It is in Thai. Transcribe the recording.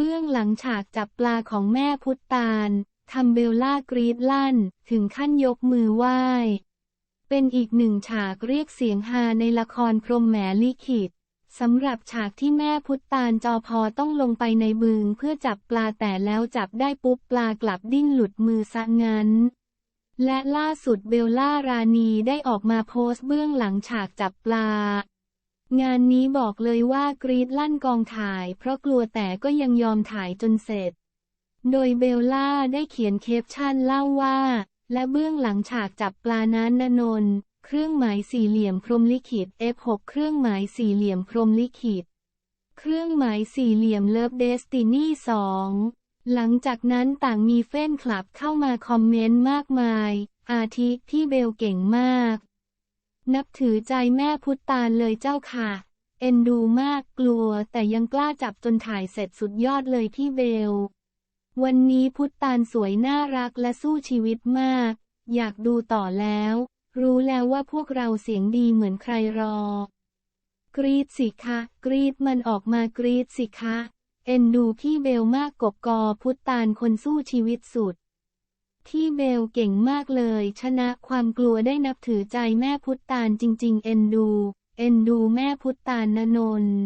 เบื้องหลังฉากจับปลาของแม่พุทธาลทำเบลล่ากรีดลั่น ถึงขั้นยกมือไหว้ เป็นอีกหนึ่งฉากเรียกเสียงฮาในละครพรมแหมลิขิตสำหรับฉากที่แม่พุทธาลจอพอต้องลงไปในบึงเพื่อจับปลาแต่แล้วจับได้ปุ๊บปลากลับดิ้นหลุดมือซะงั้น และล่าสุดเบลล่ารานีได้ออกมาโพสต์เบื้องหลังฉากจับปลา งานนี้บอกเลยว่ากรีดลั่นกองถ่าย เพราะกลัวแต่ก็ยังยอมถ่ายจนเสร็จ โดยเบลล่าได้เขียนเคปชั่นเล่าว่า และเบื้องหลังฉากจับปลานั้นนนนเครื่องหมายสี่เหลี่ยมพรมลิขิต F6 เครื่องหมายสี่เหลี่ยมพรมลิขิต เครื่องหมายสี่เหลี่ยมเลิฟเดสตินี่สองหลังจากนั้นต่างมีเฟ้นคลับเข้ามาคอมเมนต์มากมาย อาทิที่เบลเก่งมาก นับถือใจแม่พุทธาลเลยเจ้าค่ะ เอ็นดูมากกลัว แต่ยังกล้าจับจนถ่ายเสร็จสุดยอดเลยพี่เบล วันนี้พุทธาลสวยน่ารักและสู้ชีวิตมาก อยากดูต่อแล้ว รู้แล้วว่าพวกเราเสียงดีเหมือนใครรอ กรีดสิคะ กรีดมันออกมากรีดสิคะ เอ็นดูพี่เบลมากกบกอพุทธาลคนสู้ชีวิตสุด ที่เบลเก่งมากเลย ชนะความกลัวได้นับถือใจแม่พุทธาลจริง ๆ เอ็นดู เอ็นดูแม่พุทธาลนนนท์